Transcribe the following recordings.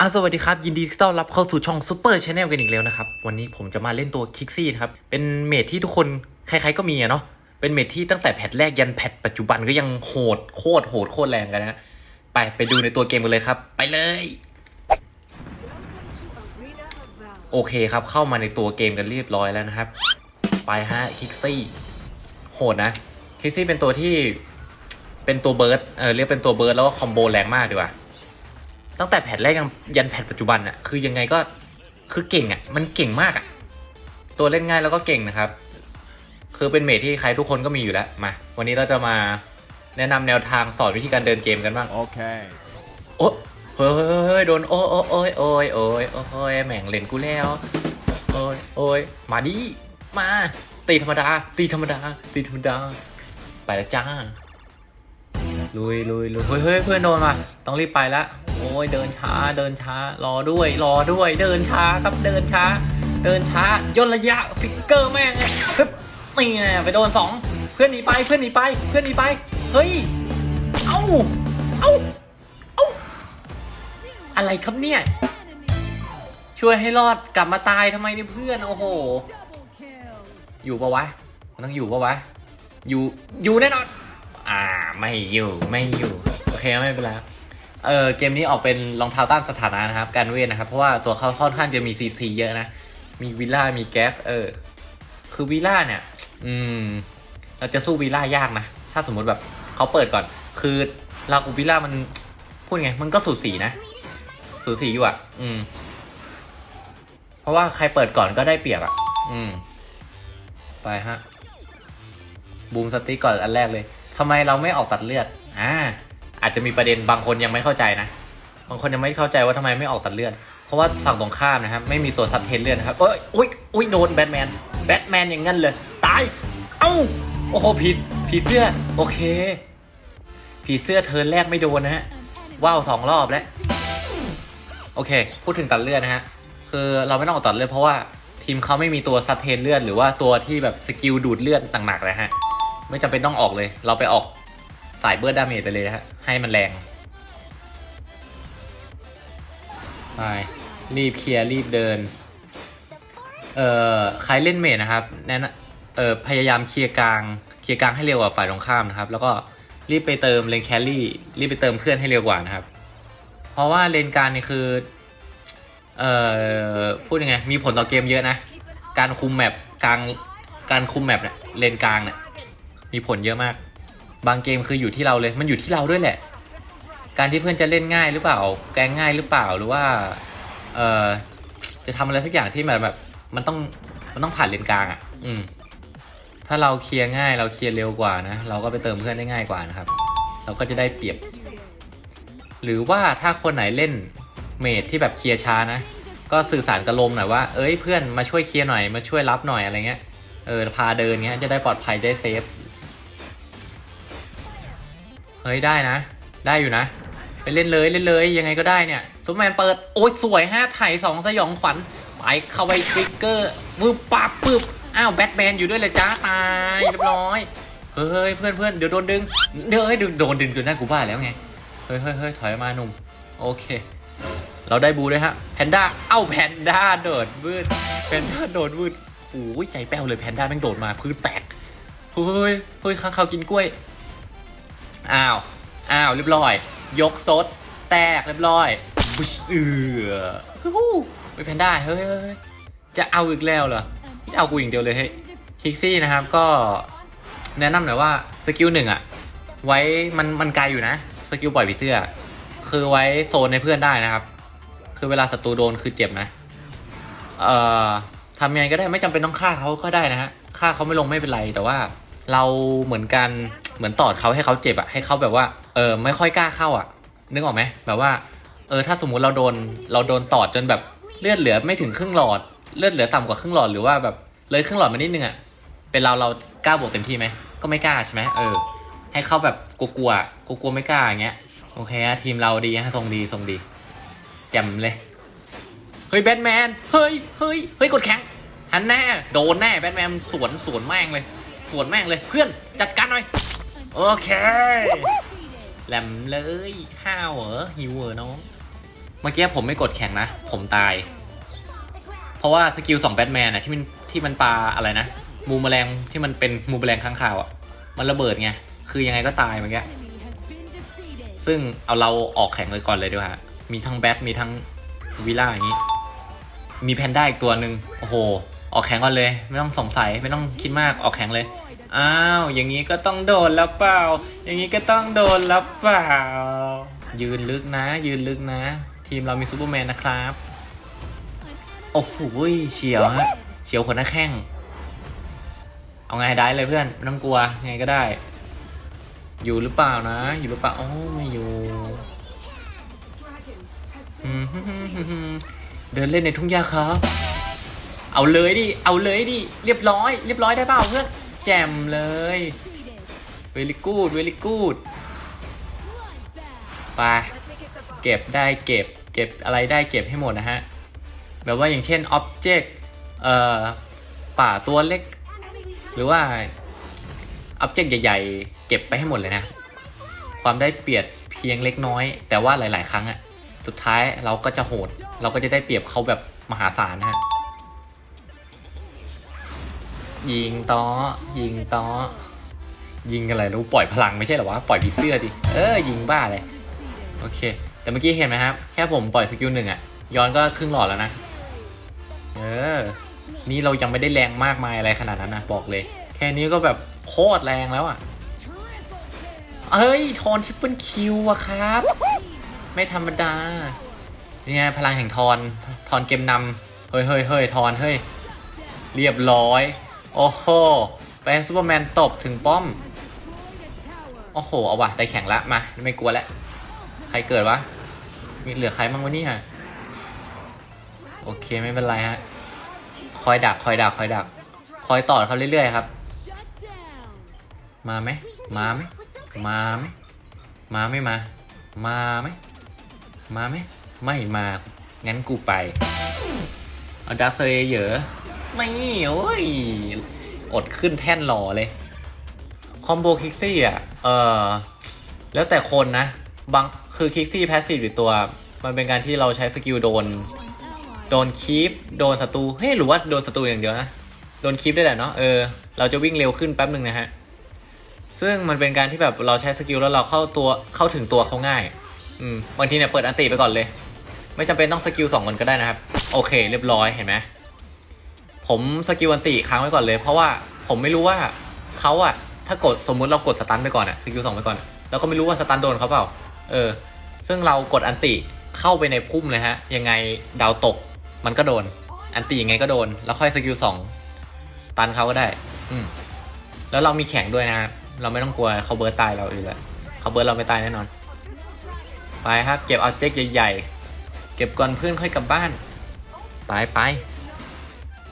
อะสวัสดีครับ ยินดีต้อนรับเข้าสู่ช่องซูเปอร์ชาแนลกันอีกแล้วนะครับ วันนี้ผมจะมาเล่นตัวคิกซี่ครับ เป็นเมทที่ทุกคนใครๆก็มีอะเนาะเป็นเมทที่ตั้งแต่แพทแรกยันแพทปัจจุบันก็ยังโหดโคตรโหดโคตรแรงกันนะ ไปไปดูในตัวเกมกันเลยครับ ไปเลย โอเคครับเข้ามาในตัวเกมกันเรียบร้อยแล้วนะครับ ไปฮะคิกซี่โหดนะคิกซี่เป็นตัวที่เป็นตัวเบิร์ดเออเรียกเป็นตัวเบิร์ดแล้วก็คอมโบแรงมากดีกว่า ตั้งแต่แพทแรกยังยันแพทปัจจุบันอะคือยังไงก็คือเก่งอะมันเก่งมากอะตัวเล่นง่ายแล้วก็เก่งนะครับ คือเป็นเมทที่ใครทุกคนก็มีอยู่แล้วมา วันนี้เราจะมาแนะนำแนวทางสอนวิธีการเดินเกมกันบ้าง Okay. โอ้เฮ้ยเฮ้ยเฮ้ยโดนโอ้โอ้โอ้ยโอ้ยโอ้ยโอ้ยแหม่งเล่นกูแล้วโอ้ยโอ้ยมาดิมาตีธรรมดา ตีธรรมดา ตีธรรมดา ไปแล้วจ้าลุยลุยลุยเฮ้ยเฮ้ยเพื่อนโดนมา ต้องรีบไปละ โอ้ยเดินช้าเดินช้ารอด้วยรอด้วย เดินช้าครับเดินช้า เดินช้าย่นระยะฟิกเกอร์แม่งปึ๊บนี่ไงไปโดนสองเพื่อนหนีไปเพื่อนหนีไปเพื่อนหนีไปเฮ้ยเอ้าเอ้าเอ้าอะไรครับเนี่ยช่วยให้รอดกลับมาตายทำไมเนี่ยเพื่อนโอ้โห อยู่ปะวะมันต้องอยู่ปะวะอยู่อยู่แน่นอน อ่าไม่อยู่ไม่อยู่ โอเคไม่เป็นไร เออเกมนี้ออกเป็นรองเท้าต้านสถานะนะครับ การเวทนะครับ เพราะว่าตัวเขาค่อนข้างจะมีซีซีเยอะนะ มีวิลล่ามีแก๊สเออ คือวิลล่าเนี่ย อืม เราจะสู้วิลล่ายากนะ ถ้าสมมุติแบบเขาเปิดก่อน คือเรากับวิลล่ามันพูดไง มันก็สูสีนะ สูสีอยู่อะ อืม เพราะว่าใครเปิดก่อนก็ได้เปรียบอะ อืม ไปฮะ บูมสติกก่อนอันแรกเลยทำไมเราไม่ออกตัดเลือด อ่า อาจจะมีประเด็นบางคนยังไม่เข้าใจนะ บางคนยังไม่เข้าใจว่าทำไมไม่ออกตัดเลือด เพราะว่าฝั่งตรงข้ามนะครับไม่มีตัวซับเทนเลือดนะครับเอ้ยอุ้ยอุ้ยโดนแบทแมน แบทแมนอย่างงั้นเลย ตาย เอ้า โอ้โหผีผีเสื้อ โอเค ผีเสื้อเทินแรกไม่โดนนะฮะ ว้าวสองรอบแล้ว โอเค พูดถึงตัดเลือดนะฮะ คือเราไม่ต้องออกตัดเลือดเพราะว่าทีมเขาไม่มีตัวซับเทนเลือดหรือว่าตัวที่แบบสกิลดูดเลือดต่างๆนะฮะ ไม่จำเป็นต้องออกเลย เราไปออก สายเบิร์ดดาเมจไปเลยฮะ ให้มันแรงไปรีบเคลียร์รีบเดิน เอ่อใครเล่นเมจนะครับแนะนเอ่อพยายามเคลียร์กลาง เคลียร์กลางให้เร็วกว่าฝ่ายตรงข้ามนะครับ แล้วก็รีบไปเติมเลนแคลรี่ รีบไปเติมเพื่อนให้เร็วกว่านะครับ เพราะว่าเลนกลางนี่คือ เอ่อพูดยังไง มีผลต่อเกมเยอะนะ การคุมแมปกลาง การคุมแมปเนี่ยเลนกลางเนี่ยมีผลเยอะมาก บางเกมคืออยู่ที่เราเลย มันอยู่ที่เราด้วยแหละ การที่เพื่อนจะเล่นง่ายหรือเปล่า แกงง่ายหรือเปล่า หรือว่า เอ่อ จะทำอะไรสักอย่างที่แบบแบบ มันต้อง มันต้องผ่านเลนกลางอะ อืม ถ้าเราเคลียร์ง่าย เราเคลียร์เร็วกว่านะ เราก็ไปเติมเพื่อนได้ง่ายกว่านะครับ เราก็จะได้เปรียบ หรือว่าถ้าคนไหนเล่นเมดที่แบบเคลียร์ช้านะ ก็สื่อสารกับลมหน่อยว่า เอ้ยเพื่อนมาช่วยเคลียร์หน่อย มาช่วยรับหน่อยอะไรเงี้ย เออพาเดินเงี้ย จะได้ปลอดภัยได้เซฟ เฮ้ยได้นะ ได้อยู่นะ ไปเล่นเลยเล่นเลยยังไงก็ได้เนี่ยซุปแมนเปิดโอ้ยสวยห้าไถ่สองสยองขวัญไปเข้าไปฟิกเกอร์มือปับปึ๊บอ้าวแบทแมนอยู่ด้วยเลยจ้าตายเรียบร้อยเฮ้ยเพื่อนเพื่อนเดี๋ยวโดนดึงเดี๋ยวเฮ้ยโดนดึงจนหน้ากูบ้าแล้วไงเฮ้ยเฮ้ยเฮ้ยถอยมาหนุ่มโอเค เราได้บูด้วยฮะแพนด้าเอ้าแพนด้าโดดวืดแพนด้าโดดวืดโอ้ยใจแป้วเลยแพนด้าแม่งโดดมาพื้นแตกเฮ้ยเฮ้ยข้างเขาวกินกล้วย อ้าว อ้าว เรียบร้อย ยกซด แตกเรียบร้อยบุชเอือฮู้ไปแพนด้าเฮ้ยจะเอาอีกแล้วเหรอที่เอากูอย่างเดียวเลยเฮ้ยคิกซี่นะครับก็แนะนำหน่อยว่าสกิลหนึ่งอะไว้มันมันไกลอยู่นะ สกิลปล่อยผีเสื้อ คือไว้โซนในเพื่อนได้นะครับ คือเวลาศัตรูโดนคือเจ็บนะ เอ่อทำยังไงก็ได้ไม่จำเป็นต้องฆ่าเขาก็ได้นะฮะฆ่าเขาไม่ลงไม่เป็นไรแต่ว่า เราเหมือนกัน เหมือนตอดเขาให้เขาเจ็บอะให้เขาแบบว่าเออไม่ค่อยกล้าเข้าอะนึกออกไหมแบบว่าเออถ้าสมมุติเราโดนเราโดนตอดจนแบบเลือดเหลือไม่ถึงครึ่งหลอด เลือดเหลือต่ำกว่าครึ่งหลอดหรือว่าแบบเลยครึ่งหลอดมานิดนึงอะเป็นเราเรากล้าบวกเต็มที่ไหมก็ไม่กล้าใช่ไหมเออ ให้เขาแบบกลัวๆกลัวๆไม่กล้าอย่างเงี้ยโอเคฮะทีมเราดีฮะทรงดีทรงดีแจ่มเลยเฮ้ยแบทแมนเฮ้ยเฮ้ยเฮ้ยกดแข็งหันแน่โดนแน่แบทแมนสวนสวนแม่งเลย สวนแม่งเลยเพื่อนจัดการหน่อย โอเคแหลมเลยห้าวเหรอหิวเหรอน้อง เมื่อกี้ผมไม่กดแข่งนะ ผมตาย เพราะว่าสกิลสองแบทแมนอะที่มันที่มันปาอะไรนะ มูแมลงที่มันเป็นมูแมลงข้างข่าวอะมันระเบิดไง คือยังไงก็ตายเมื่อกี้ซึ่งเอาเราออกแข่งเลยก่อนเลยดีกว่ามีทั้งแบทมีทั้งวิล่าอย่างนี้ มีแพนด้าอีกตัวหนึ่งโอ้โห ออกแข่งก่อนเลย ไม่ต้องสงสัยไม่ต้องคิดมากออกแข่งเลย อ้าว อย่างนี้ก็ต้องโดนแล้วเปล่า อย่างนี้ก็ต้องโดนแล้วเปล่า ยืนลึกนะ ยืนลึกนะ ทีมเรามีซูเปอร์แมนนะครับ โอ้โหเฉียวฮะ เฉียวคนหน้าแข้ง เอาไงได้เลยเพื่อนไม่ต้องกลัว ไงก็ได้ อยู่หรือเปล่านะ อยู่หรือเปล่าโอ้ไม่อยู่เดินเล่นในทุ่งหญ้าครับ เอาเลยดิ เอาเลยดิ เรียบร้อย เรียบร้อยได้เปล่าเพื่อน แจ่มเลย เวลิกูด เวลิกูด ไป เก็บได้เก็บ เก็บอะไรได้เก็บให้หมดนะฮะ แบบว่าอย่างเช่น object เอ่อ ป่าตัวเล็ก หรือว่า object ใหญ่ ๆ เก็บไปให้หมดเลยนะ ความได้เปรียบเพียงเล็กน้อย แต่ว่าหลาย ๆ ครั้งอะสุดท้ายเราก็จะโหด เราก็จะได้เปรียบเขาแบบมหาศาลนะฮะ ยิงต้อยิงต้อยิงอะไรรู้ปล่อยพลังไม่ใช่หรอวะปล่อยผีเสื้อดิเออยิงบ้าเลยโอเค แต่เมื่อกี้เห็นไหมครับ แค่ผมปล่อยสกิลหนึ่งอะย้อนก็ครึ่งหลอดแล้วนะเออนี่เรายังไม่ได้แรงมากมายอะไรขนาดนั้นนะบอกเลย แค่นี้ก็แบบโคตรแรงแล้วอะเอ้ยทอนทริปเปิลคิวอะครับ ไม่ธรรมดานี่ไงพลังแห่งทอนทอนเกมนำเฮ้ยเฮ้ยเฮ้ยทอนเฮ้ยเรียบร้อย โอ้โหไปให้ซูเปอร์แมนตบถึงป้อม โอ้โห เอาว่ะได้แข่งละมาไม่กลัวแล้ว ใครเกิดวะ มีเหลือใครบ้างวะเนี่ยโอเคไม่เป็นไรฮะ คอยดักคอยดักคอยดัก คอยต่อเขาเรื่อยๆครับ มาไหมมาไหมมาไหมมาไม่มา มาไหมมาไหมไม่มา งั้นกูไป เอาดักเซเยอะ ไม่โอ้ย อดขึ้นแท่นหล่อเลย คอมโบคิกซี่อะ เออแล้วแต่คนนะ บาง คือคิกซี่แพสซีฟหรือตัว มันเป็นการที่เราใช้สกิลโดน โดนคีปโดนศัตรู เฮ้ย หรือว่าโดนศัตรูอย่างเดียวนะ โดนคีปได้แหละเนาะ เออ เราจะวิ่งเร็วขึ้นแป๊บหนึ่งนะฮะ ซึ่งมันเป็นการที่แบบเราใช้สกิลแล้วเราเข้าตัว เข้าถึงตัวเขาง่าย อืม บางทีเนี่ยเปิดอันติไปก่อนเลย ไม่จำเป็นต้องสกิลสองคนก็ได้นะครับ โอเค เรียบร้อย เห็นไหม ผมสกิลอันติค้างไว้ก่อนเลย เพราะว่าผมไม่รู้ว่าเขาอะถ้ากดสมมุติเรากดสตันไปก่อนอะสกิลสองไปก่อนแล้วก็ไม่รู้ว่าสตันโดนเขาเปล่า เออ ซึ่งเรากดอันติเข้าไปในพุ่มเลยฮะ ยังไงดาวตกมันก็โดน อันติยังไงก็โดน แล้วค่อยสกิลสองตันเขาก็ได้ อืมแล้วเรามีแข่งด้วยนะ เราไม่ต้องกลัวเขาเบิร์ตตายเราอีกแล้วเขาเบิร์ตเราไม่ตายแน่นอน ไปครับ เก็บเอาเจ๊กใหญ่ๆ เก็บก่อนเพื่อนค่อยกลับบ้าน ไปไป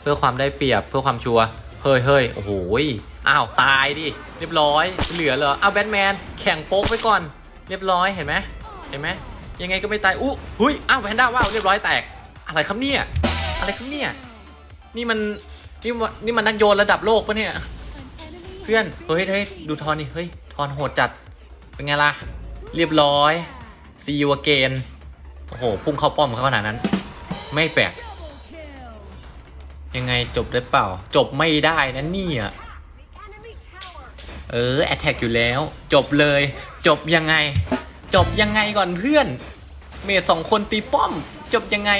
พื่อความได้เปรียบเพื่อความชัวร์เฮ้ยเฮ้ยโอ้โหอ้าวตายดิเรียบร้อย เหลือเหรออ้าวแบทแมนแข่งโป๊กไว้ก่อน เรียบร้อยเห็นไหมเห็นไหมยังไงก็ไม่ตายอู้หุยอ้าวแพนด้าว้าวเรียบร้อยแตก อะไรครับเนี่ยอะไรครับเนี่ยนี่มันนี่มันนี่มันนักโยนระดับโลกปะเนี่ยเพื่อนเฮ้ยเฮ้ยดูทอนนี่เฮ้ยทอนโหดจัดเป็นไงล่ะเรียบร้อยซีอูเกนโอ้โหพุ่งเข้าป้อมเขาขนาดนั้น ไม่แปลก ยังไงจบได้เปล่า จบไม่ได้นะเนี่ยเออแอตแทกอยู่แล้ว จบเลย จบยังไง จบยังไงก่อนเพื่อน เมทสองคนตีป้อม จบยังไง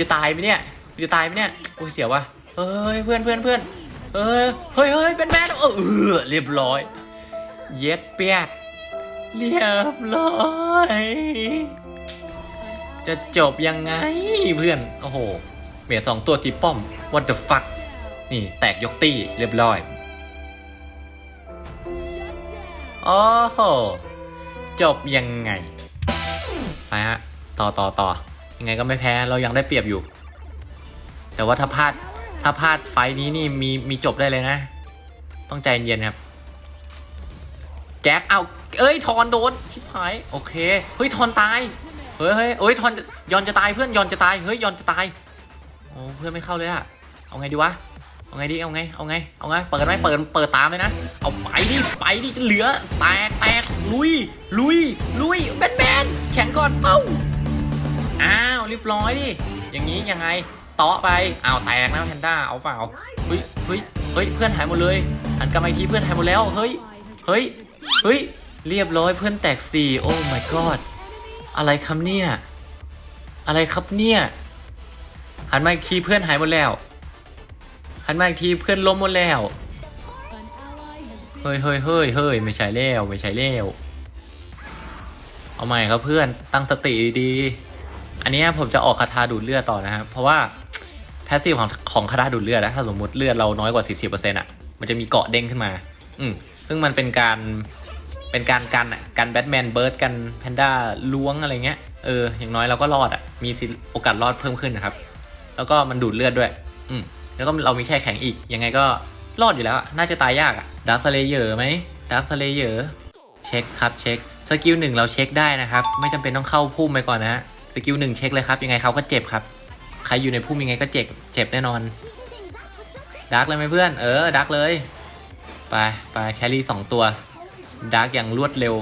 จะตายไหมเนี่ยจะตายไหมเนี่ยโอ้ยเสียววะเฮ้ยเพื่อนเพื่อนเพื่อนเออเฮ้ยเฮ้ยเป็นแมนเออเรียบร้อย เย็ดเปียกเรียบร้อย จะจบยังไงเพื่อน โอ้โห เมียสองตัวตีป้อม what the fuck นี่แตกยกตี้เรียบร้อยโอ้โห จบยังไง ไปฮะ ต่อต่อต่อยังไงก็ไม่แพ้เรายังได้เปรียบอยู่ แต่ว่าถ้าพลาดถ้าพลาดไฟนี้นี่มีมีจบได้เลยนะ ต้องใจเย็นครับแจ็คเอาเอ้ยทอนโดนชิบหายโอเค เฮ้ยทอนตาย เฮ้ยเฮ้ยเอ้ยทอนยอนจะตายเพื่อนยอนจะตาย เฮ้ยยอนจะตาย อ้เพื่อนไม่เข้าเลยอะเอาไงดีวะ เอาไงดี เอาไง เอาไง เอาไง เปิดไหมเปิด เปิดตามเลยนะ เอาไปดิ ไปดิเหลือ แตก แตก ลุย ลุย ลุยแบนแบนแข่งก่อนเอ้าอ้าวเรียบร้อยดิ อย่างนี้ยังไงเตาะไปอ้าวแตกนะแพนด้า เอาเปล่า เฮ้ย เฮ้ย เฮ้ย เพื่อนหายหมดเลย หันกลับมาอีกทีเพื่อนหายหมดแล้ว เฮ้ย เฮ้ย เฮ้ย เรียบร้อยเพื่อนแตกสี่โอ้ my god อะไรครับเนี่ย อะไรครับเนี่ย หันมาอีกทีเพื่อนหายหมดแล้ว หันมาอีกทีเพื่อนล้มหมดแล้ว เฮ้ยเฮ้ยเฮ้ยเฮ้ยไม่ใช่แล้วไม่ใช่แล้ว เอาใหม่ครับเพื่อนตั้งสติดีๆ อันนี้ผมจะออกคาถาดูดเลือดต่อนะครับเพราะว่าแพสซีฟของของคาถาดูดเลือดนะถ้าสมมติเลือดเราน้อยกว่า 40%อะ มันจะมีเกาะเด้งขึ้นมา อืมซึ่งมันเป็นการเป็นการกันอะกันแบทแมนเบิร์ดกันแพนด้าล้วงอะไรเงี้ยเอออย่างน้อยเราก็รอดอะมีโอกาสรอดเพิ่มขึ้นนะครับ แล้วก็มันดูดเลือดด้วย อืมแล้วก็เรามีแช่แข็งอีก ยังไงก็รอดอยู่แล้ว น่าจะตายยากอะดาร์คสเลเยอร์ไหมดาร์คสเลเยอร์เช็คครับเช็คสกิลหนึ่งเราเช็คได้นะครับ ไม่จำเป็นต้องเข้าพุ่มไปก่อนนะสกิลหนึ่งเช็คเลยครับยังไงเขาก็เจ็บครับ ใครอยู่ในพุ่มยังไงก็เจ็บเจ็บแน่นอนดาร์กเลยไหมเพื่อนเออดาร์กเลยไปไปแครี่สองตัวดาร์กอย่างรวดเร็ว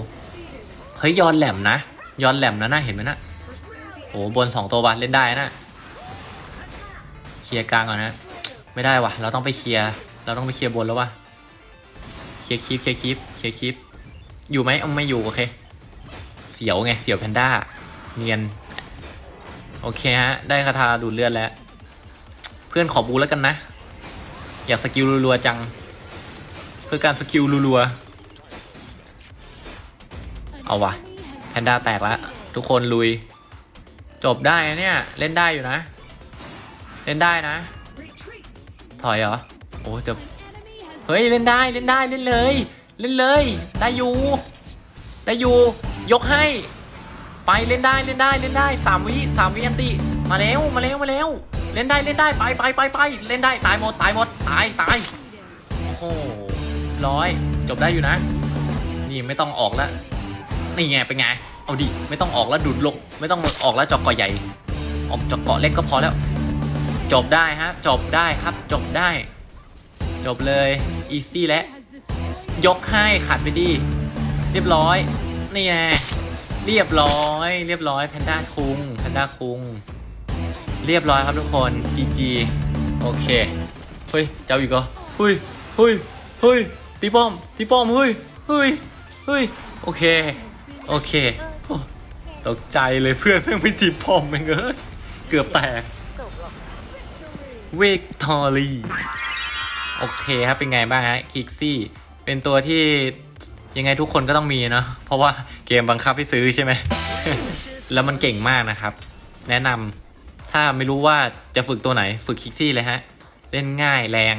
เฮ้ยยอนแหลมนะยอนแหลมนะน่าเห็นไหมนะโอ้บนสองตัววะเล่นได้นะ เคลียร์กลางก่อนนะไม่ได้วะเราต้องไปเคลียร์ เราต้องไปเคลียร์บนแล้ววะเคลียร์คลิปเคลียร์คลิปเคลียร์คลิป อยู่ไหมเอาไม่อยู่โอเค เสียวไงเสียวแพนด้า เนียน โอเคฮะ ได้คาถาดูดเลือดแล้ว เพื่อนขอบูแล้วกันนะ อยากสกิลรัวๆจัง เพื่อการสกิลรัวๆเอาวะแพนด้าแตกแล้วทุกคนลุย จบได้นะเนี่ย เล่นได้อยู่นะ เล่นได้นะ ถอยเหรอ โอ้จะเฮ้ย เล่นได้เล่นได้เล่นเลย เล่นเลย ได้อยู่ ได้อยู่ ยกให้ ไปเล่นได้เล่นได้เล่นได้สามวิสามวิอันติมาแล้วมาแล้วมาแล้วเล่นได้เล่นได้ไปไปไปไปเล่นได้ตายหมดตายหมดตายตายโอ้โหร้อยจบได้อยู่นะ นี่ไม่ต้องออกแล้วนี่ไงเป็นไงเอาดิไม่ต้องออกแล้วดูดลกไม่ต้องออกแล้วจอกเกาะใหญ่ ออกจอกเกาะเล็กก็พอแล้ว จบได้ฮะ จบได้ครับ จบได้ จบเลย อีซี่แล้วยกให้ขัดไปดี เรียบร้อย นี่ไง เรียบร้อย เรียบร้อยแพนด้าคุงแพนด้าคุง เรียบร้อยครับทุกคน GG โอเค เฮ้ย เจ้าอีกเหรอเฮ้ยเฮ้ยเฮ้ยตีป้อมตีป้อมเฮ้ยเฮ้ยเฮ้ย โอเค โอเค ตกใจเลยเพื่อนเพื่อนไม่ตีป้อมเองเอ้ย เกือบแตก เวกทอรี่โอเคครับเป็นไงบ้างฮะคิกซี่เป็นตัวที่ยังไงทุกคนก็ต้องมีเนาะเพราะว่าเกมบังคับให้ซื้อใช่ไหม แล้วมันเก่งมากนะครับ แนะนำถ้าไม่รู้ว่าจะฝึกตัวไหนฝึกคิกซี่เลยฮะ เล่นง่ายแรง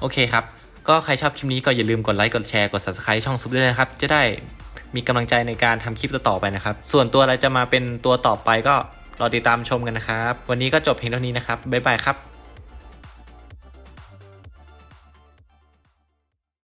โอเคครับ ก็ใครชอบคลิปนี้ก็อย่าลืมกดไลค์ กดแชร์ กด subscribe ช่องซุปด้วยนะครับ จะได้มีกำลังใจในการทำคลิปต่อไปนะครับ ส่วนตัวอะไรจะมาเป็นตัวต่อไปก็ รอติดตามชมกันนะครับ วันนี้ก็จบเพียงเท่านี้นะครับ บ๊ายบายครับ